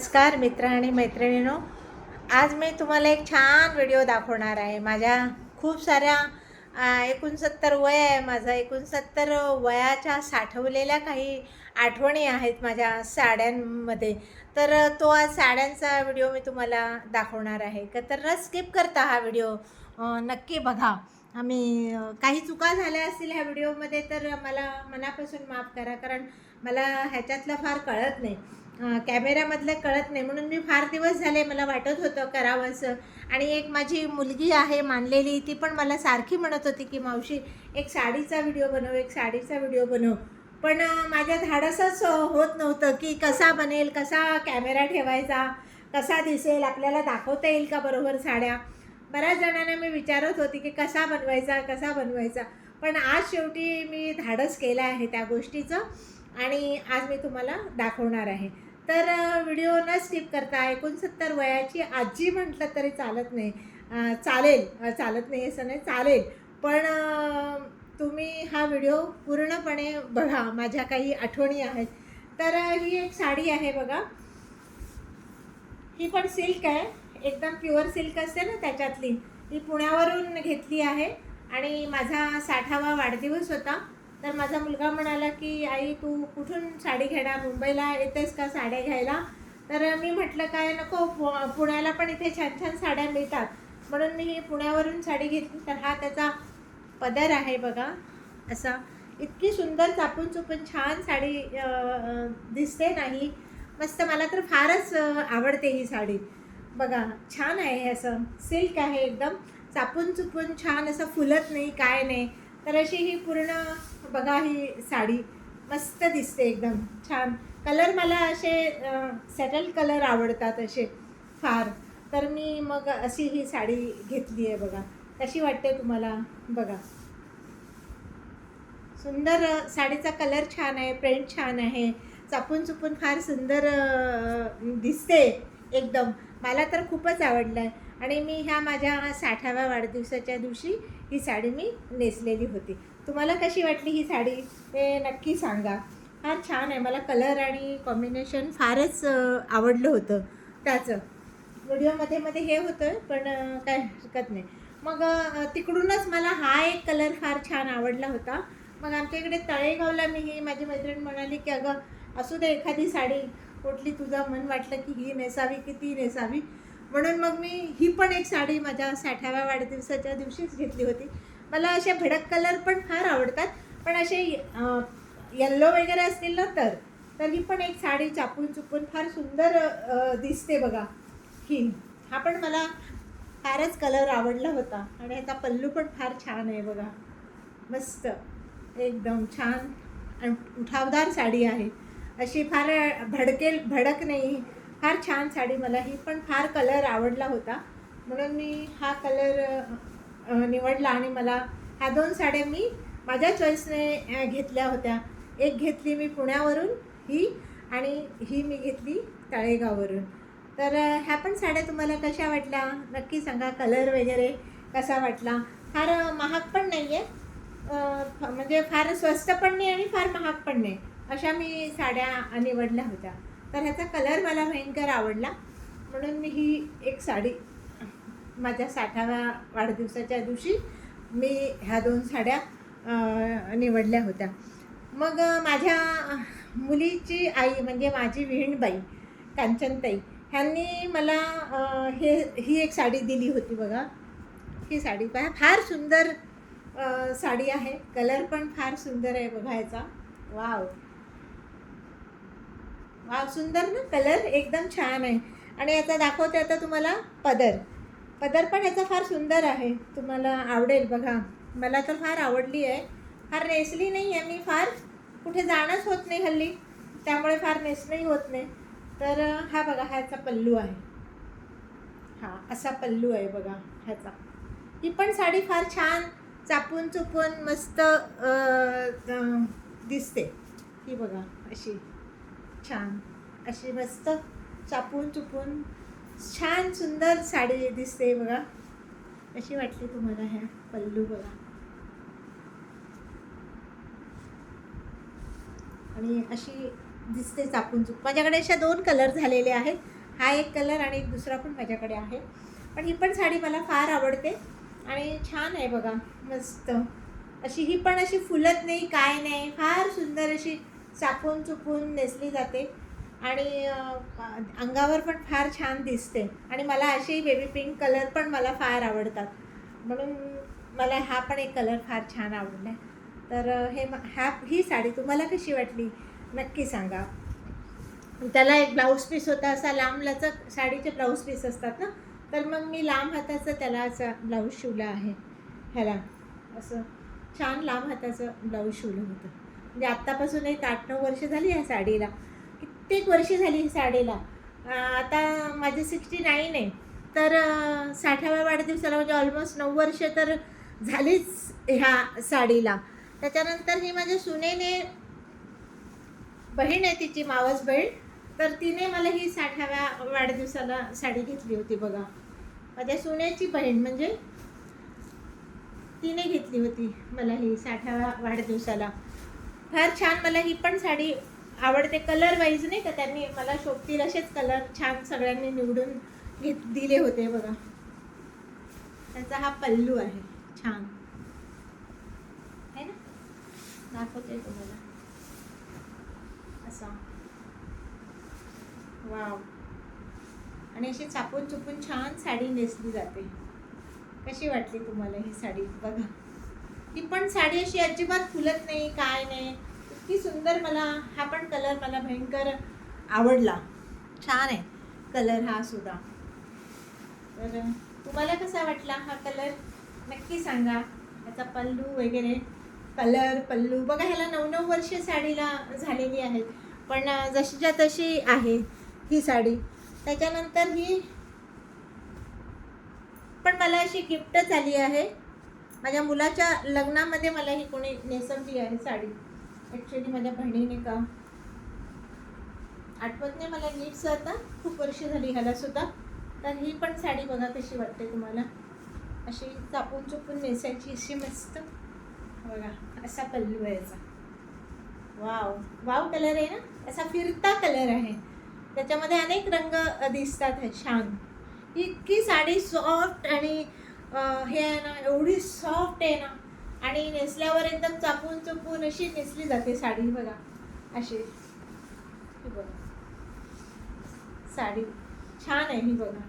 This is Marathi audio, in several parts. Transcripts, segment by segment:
नमस्कार मित्र आणि मैत्रिणींनो. आज मी तुम्हाला एक छान व्हिडिओ दाखवणार आहे. माझ्या खूप साऱ्या एकोणसत्तर वय आहे माझं. एकोणसत्तर वयाच्या साठवलेल्या काही आठवणी आहेत माझ्या साड्यांमध्ये. तर तो आज साड्यांचा व्हिडिओ मी तुम्हाला दाखवणार आहे. का तर स्किप करता हा व्हिडिओ नक्की बघा. आम्ही काही चुका झाल्या असतील ह्या व्हिडिओमध्ये तर मला मनापासून माफ करा कारण मला ह्याच्यातलं फार कळत नाही. कॅमेऱ्यामधलं कळत नाही. म्हणून मी फार दिवस झाले मला वाटत होतं करावंसं. आणि एक माझी मुलगी आहे मानलेली ती पण मला सारखी म्हणत होती की मावशी एक साडीचा व्हिडिओ बनव एक साडीचा व्हिडिओ बनव. पण माझ्या धाडसच होत नव्हतं की कसा बनेल कसा कॅमेरा ठेवायचा कसा दिसेल आपल्याला दाखवता येईल का बरोबर साड्या? बऱ्याच जणांना मी विचारत होती की कसा बनवायचा कसा बनवायचा. पण आज शेवटी मी धाडस केलं आहे त्या गोष्टीचं आणि आज मी तुम्हाला दाखवणार आहे. तर व्हिडिओ न स्किप करता एकोणसत्तर वयाची आजी म्हटलं तरी चालत नाही. चालेल चालत नाही असं नाही चालेल. पण तुम्ही हा व्हिडिओ पूर्णपणे बघा. माझ्या काही आठवणी आहेत. तर ही एक साडी आहे बघा. ही पण सिल्क आहे. एकदम प्युअर सिल्क असते ना त्याच्यातली. ती पुण्यावरून घेतली आहे. आणि माझा साठावा वाढदिवस होता. तर माझा मुलगा म्हणाला की आई तू कुठून साडी घेणार? मुंबईला येतेस का साड्या घ्यायला? तर मी म्हटलं काय नको पु- पुण्याला पण इथे छान छान साड्या मिळतात. म्हणून मी ही पुण्यावरून साडी घेतली. तर हा त्याचा पदर आहे बघा असा. इतकी सुंदर चापून चुपून छान साडी दिसते नाही. मस्त मला तर फारच आवडते ही साडी. बघा छान आहे असं. सिल्क आहे एकदम. चापून चुपून छान असं फुलत नाही काय नाही. तर अशी ही पूर्ण बघा ही साडी. मस्त दिसते एकदम. छान. कलर मला असे सेटल कलर आवडतात असे फार. तर मी मग अशी ही साडी घेतली आहे बघा. कशी वाटते तुम्हाला? बघा. सुंदर साडीचा कलर छान आहे प्रिंट छान आहे. चापून चुपून फार सुंदर दिसते एकदम. मला तर खूपच आवडलं. आहे आणि मी ह्या माझ्या साठाव्या वाढदिवसाच्या दिवशी ही साडी मी नेसलेली होती. तुम्हाला कशी वाटली ही साडी? ते नक्की सांगा. फार छान आहे. मला कलर आणि कॉम्बिनेशन फारच आवडलं होतं. त्याचं. व्हिडिओमध्ये मध्ये हे होतं पण काय हरकत नाही. मग तिकडूनच मला हा एक कलर फार छान आवडला होता. मग आमच्या इकडे तळेगावला मी ही माझी मैत्रीण म्हणाली की अगं असू दे एखादी साडी. कुठली तुझा मन वाटलं की ही नेसावी की ती नेसावी? म्हणून मग मी ही पण एक साडी माझ्या साठाव्या वाढदिवसाच्या दिवशीच घेतली होती. मला असे भडक कलर पण फार आवडतात. पण असे येल्लो वगैरे असतील ना तर तर ही पण एक साडी चापून चुपून फार सुंदर दिसते बघा. ही हा पण मला फारच कलर आवडला होता. आणि आता पल्लू पण फार छान आहे बघा. मस्त. एकदम छान. आणि उठावदार साडी आहे. अशी फार भडकेल भडक नाही. फार छान साडी मला ही पण फार कलर आवडला होता. म्हणून मी हा कलर निवडला आणि मला ह्या दोन साड्या मी माझ्या चॉईसने घेतल्या होत्या. एक घेतली मी पुण्यावरून ही आणि ही मी घेतली तळेगाववरून. तर ह्या पण साड्या तुम्हाला कशा वाटल्या? नक्की सांगा. कलर वगैरे कसा वाटला? फार महाग पण नाही आहे म्हणजे फार स्वस्त पण नाही आणि फार महाग पण नाही. अशा मी साड्या निवडल्या होत्या. तर ह्याचा कलर मला भयंकर आवडला. म्हणून मी ही एक साडी माझ्या साठाव्या वाढदिवसाच्या दिवशी मी ह्या दोन साड्या निवडल्या होत्या. मग माझ्या मुलीची आई म्हणजे माझी विहीणबाई कांचनताई ह्यांनी मला हे ही एक साडी दिली होती बघा. ही साडी पहा फार सुंदर साडी आहे. कलर पण फार सुंदर आहे बघायचा. वाव हा सुंदर ना कलर एकदम छान आहे. आणि याचा दाखवते आता तुम्हाला पदर. पदर पण याचा फार सुंदर आहे. तुम्हाला आवडेल बघा. मला तर फार आवडली आहे. फार नेसली नाही आहे मी फार कुठे जाणंच होत नाही हल्ली. त्यामुळे फार नेसणंही होत नाही तर हा बघा ह्याचा पल्लू आहे. हा असा पल्लू आहे बघा ह्याचा. ही पण साडी फार छान चापून चुपून मस्त दिसते. ही बघा अशी छान. अशी मस्त चापून चुपून छान सुंदर साडी दिसते बघा. अशी वाटली तुम्हाला ह्या पल्लू बघा? आणि अशी दिसते चापून चुप माझ्याकडे अशा दोन कलर झालेले आहेत. हा एक कलर आणि एक दुसरा पण माझ्याकडे आहे. पण ही पण साडी मला फार आवडते. आणि छान आहे बघा मस्त. अशी ही पण अशी फुलत नाही काय नाही. फार सुंदर अशी चापून चुपून नेसली जाते. आणि अंगावर पण फार छान दिसते. आणि मला अशी बेबी पिंक कलर पण मला फार आवडतात. म्हणून मला हा पण एक कलर फार छान आवडला तर हे हा ह्या ही साडी तुम्हाला कशी वाटली? नक्की सांगा. त्याला एक ब्लाऊज पीस होता असा लांब लचक साडीचे ब्लाऊज पीस असतात ना? तर मग मी लांब हाताचं त्याला असा ब्लाऊज शिवला आहे. ह्याला. असं छान लांब हाताचं ब्लाऊज शिवलं होतं. म्हणजे आत्तापासून एक आठ नऊ वर्ष झाली या साडीला. कित्येक वर्ष झाली ही साडीला. आता माझे सिक्स्टी नाईन आहे. तर साठाव्या वाढदिवसाला म्हणजे ऑलमोस्ट नऊ वर्ष तर झालीच ह्या साडीला. त्याच्यानंतर ही माझ्या सुनेने बहीण आहे तिची मावस बहीण. तर तिने मला ही साठाव्या वाढदिवसाला साडी घेतली होती बघा. माझ्या सुनेची बहीण म्हणजे तिने घेतली होती मला ही साठाव्या वाढदिवसाला. फार छान मला ही पण साडी आवडते कलर वाईज नाही का? त्यांनी मला शोभतील असेच कलर छान सगळ्यांनी निवडून घेत दिले होते बघा. त्याचा हा पल्लू आहे. छान. आहे ना? दाखवते तुम्हाला. असा. वाव आणि अशी चापून चुपून छान साडी नेसली जाते. कशी वाटली तुम्हाला ही साडी? बघा. ही पण साडी अशी अजिबात फुलत नाही काय नाही. इतकी सुंदर मला हा पण कलर मला भयंकर आवडला. छान आहे कलर हा सुद्धा. तर तुम्हाला कसा वाटला हा कलर नक्की सांगा. याचा पल्लू वगैरे. कलर पल्लू. बघा ह्याला नऊ नऊ वर्ष साडीला झालेली आहेत. पण जशीच्या तशी आहे ही साडी. त्याच्यानंतर ही पण मला अशी गिफ्टच आली आहे. माझ्या मुलाच्या लग्नामध्ये मला ही कोणी नेसवली आहे साडी. ॲक्च्युली माझ्या बहिणीने का? आठवत नाही मला नीटचं आता खूप वर्ष झाली ह्याला सुद्धा. तर ही पण साडी बघा कशी वाटते तुम्हाला. अशी चापून चुपून नेसायची अशी मस्त. बघा असा पल्लू आहे याचा. वाव वाव कलर आहे ना? असा फिरता कलर आहे. त्याच्यामध्ये अनेक रंग दिसतात हे छान. इतकी साडी सॉफ्ट आणि हे आहे ना एवढी सॉफ्ट आहे ना. आणि नेसल्यावर एकदम चापून चुपून अशी नेसली जाते साडी बघा. अशी. बघा. साडी. छान आहे ही बघा.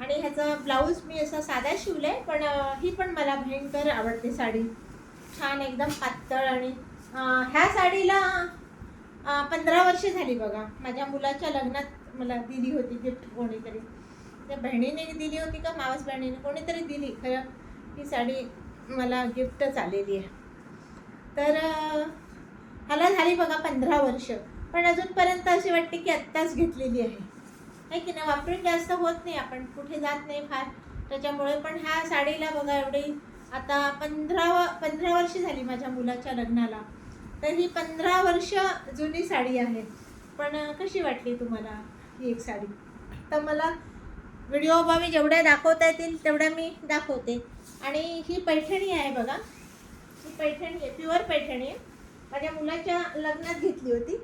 आणि ह्याचा ब्लाऊज मी असा साधा शिवलाय पण ही पण मला भयंकर आवडते साडी. छान एकदम पातळ आणि ह्या साडीला पंधरा वर्षे झाली बघा. माझ्या मुलाच्या लग्नात मला दिली होती गिफ्ट कोणीतरी. त्या बहिणीने दिली होती का मावस बहिणीने? कोणीतरी दिली. खरं ही साडी मला गिफ्टच आलेली आहे. तर ह्याला झाली बघा पंधरा वर्ष. पण अजूनपर्यंत अशी वाटते की आत्ताच घेतलेली आहे. आहे की ना वापरून जास्त होत नाही आपण. कुठे जात नाही फार. त्याच्यामुळे पण ह्या साडीला बघा एवढी आता पंधरा पंधरा वर्ष झाली माझ्या मुलाच्या लग्नाला. तर ही पंधरा वर्ष जुनी साडी आहे. पण कशी वाटली तुम्हाला ही एक साडी? तर मला व्हिडिओ अभावी जेवढ्या दाखवता येतील तेवढ्या मी दाखवते. आणि ही पैठणी आहे बघा. ही पैठणी आहे प्युअर पैठणी आहे. माझ्या मुलाच्या लग्नात घेतली होती.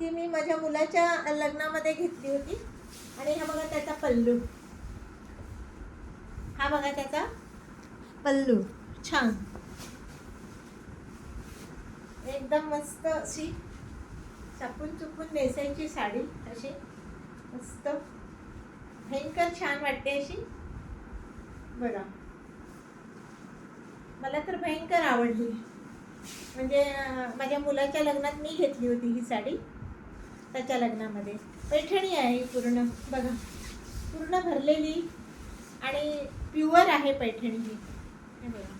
ही मी माझ्या मुलाच्या लग्नामध्ये घेतली होती. आणि हा बघा त्याचा पल्लू. हा बघा त्याचा पल्लू. छान. एकदम मस्त अशी चापून चुपून नेसायची साडी अशी. मस्त. भयंकर छान वाटते अशी. बघा. मला तर भयंकर आवडली म्हणजे माझ्या मुलाच्या लग्नात मी घेतली होती ही साडी. त्याच्या लग्नामध्ये. पैठणी आहे पूर्ण बघा. पूर्ण भरलेली आणि प्युअर आहे पैठणी ही. हे बघा.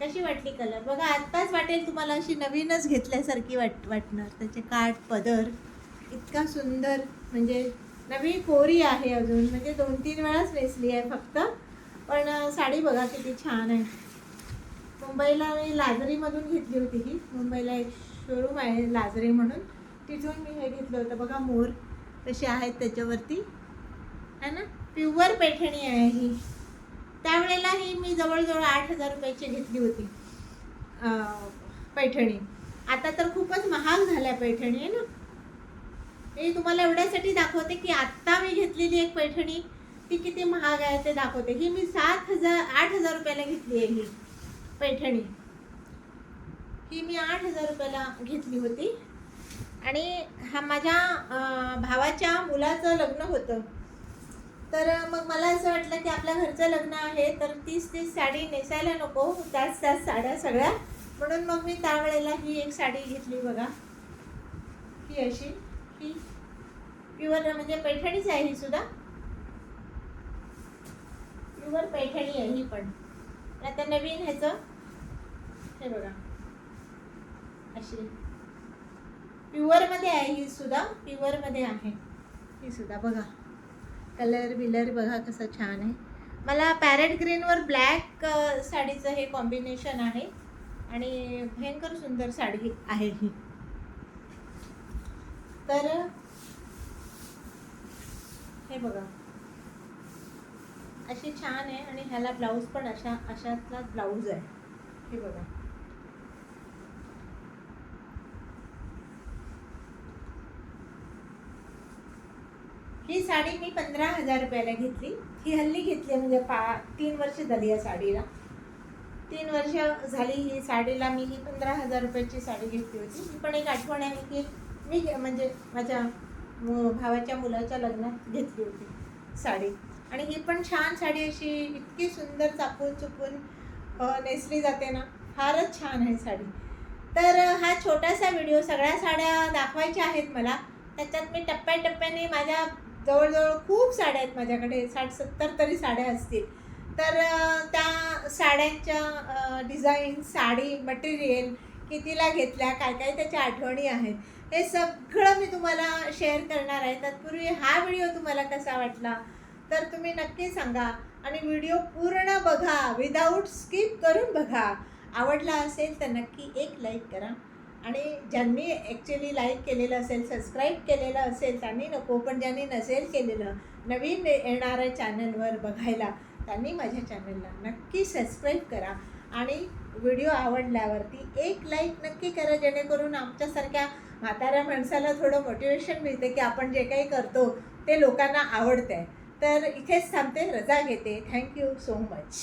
कशी वाटली कलर बघा आत्ताच वाटेल तुम्हाला अशी नवीनच घेतल्यासारखी वाट वाटणार. त्याचे काठ पदर इतका सुंदर म्हणजे नवी कोरी आहे अजून. म्हणजे दोन तीन वेळाच नेसली आहे फक्त. पण साडी बघा किती छान आहे. मुंबईला मी लाजरीमधून घेतली होती ही. मुंबईला एक शोरूम आहे लाजरी म्हणून. तिथून मी हे घेतलं होतं. बघा मोर तसे आहेत त्याच्यावरती. है ना? प्युअर पैठणी आहे ही. त्यावेळेला ही मी जवळजवळ आठ हजार रुपयाची घेतली होती पैठणी. आता तर खूपच महाग झाल्या पैठणी आहे ना? मी तुम्हाला एवढ्यासाठी दाखवते की आत्ता मी घेतलेली एक पैठणी ती किती महाग आहे ते दाखवते. ही मी सात हजार आठ हजार रुपयाला घेतली आहे ही पैठणी. ही मी आठ हजार रुपयाला घेतली होती. आणि हा माझ्या भावाच्या मुलाचं लग्न होतं. तर मग मला असं वाटलं की आपल्या घरचं लग्न आहे तर तीच तीच साडी नेसायला नको. त्याच त्याच साड्या सगळ्या. म्हणून मग मी त्यावेळेला ही एक साडी घेतली बघा. ही अशी ही प्युअर म्हणजे पैठणीच आहे ही सुद्धा. वर पैठणी आहे ही पण. आता नवीन ह्याचं हे बघा. अशी. प्युअरमध्ये आहे ही सुद्धा प्युअरमध्ये आहे. ही सुद्धा बघा. कलर बिलर बघा कसं छान आहे. मला पॅरेट ग्रीनवर ब्लॅक साडीचं हे कॉम्बिनेशन आहे. आणि भयंकर सुंदर साडी आहे ही. तर हे बघा. अशी छान आहे आणि ह्याला ब्लाऊज पण अशा अशातला ब्लाऊज आहे. हे बघा. ही साडी मी पंधरा हजार रुपयाला घेतली. ही हल्ली घेतली म्हणजे पा तीन वर्ष झाली या साडीला. तीन वर्ष झाली ही साडीला मी ही पंधरा हजार रुपयाची साडी घेतली होती. ही पण एक आठवण आहे की मी म्हणजे माझ्या भावाच्या मुलाच्या लग्नात घेतली होती साडी. आणि ही पण छान साडी अशी इतकी सुंदर चापून चुपून नेसली जाते ना फारच छान आहे साडी. तर हा छोटासा व्हिडिओ सगळ्या साड्या दाखवायच्या आहेत मला. त्याच्यात मी टप्प्याटप्प्याने माझ्या जवळजवळ खूप साड्या आहेत माझ्याकडे साठ सत्तर तरी साड्या असतील. तर त्या साड्यांच्या डिझाईन साडी मटेरियल कितीला घेतल्या काय काय त्याच्या आठवणी आहेत हे सगळं मी तुम्हाला शेअर करणार आहे. तत्पूर्वी हा व्हिडिओ तुम्हाला कसा वाटला तर तुम्ही नक्की सांगा आणि व्हिडिओ पूर्ण बघा विदाऊट स्किप करून बघा. आवडला असेल तर नक्की एक लाईक करा. आणि ज्यांनी ॲक्च्युली लाईक केलेलं असेल सबस्क्राईब केलेलं असेल त्यांनी नको पण ज्यांनी नसेल केलेलं नवीन येणाऱ्या चॅनलवर बघायला त्यांनी माझ्या चॅनलला नक्की सबस्क्राईब करा. आणि व्हिडिओ आवडल्यावरती एक लाईक नक्की करा जेणेकरून आमच्यासारख्या म्हाताऱ्या माणसाला थोडं मोटिवेशन मिळते की आपण जे काही करतो ते लोकांना आवडतं आहे तर इथेच थांबते. रजा घेते. Thank you so much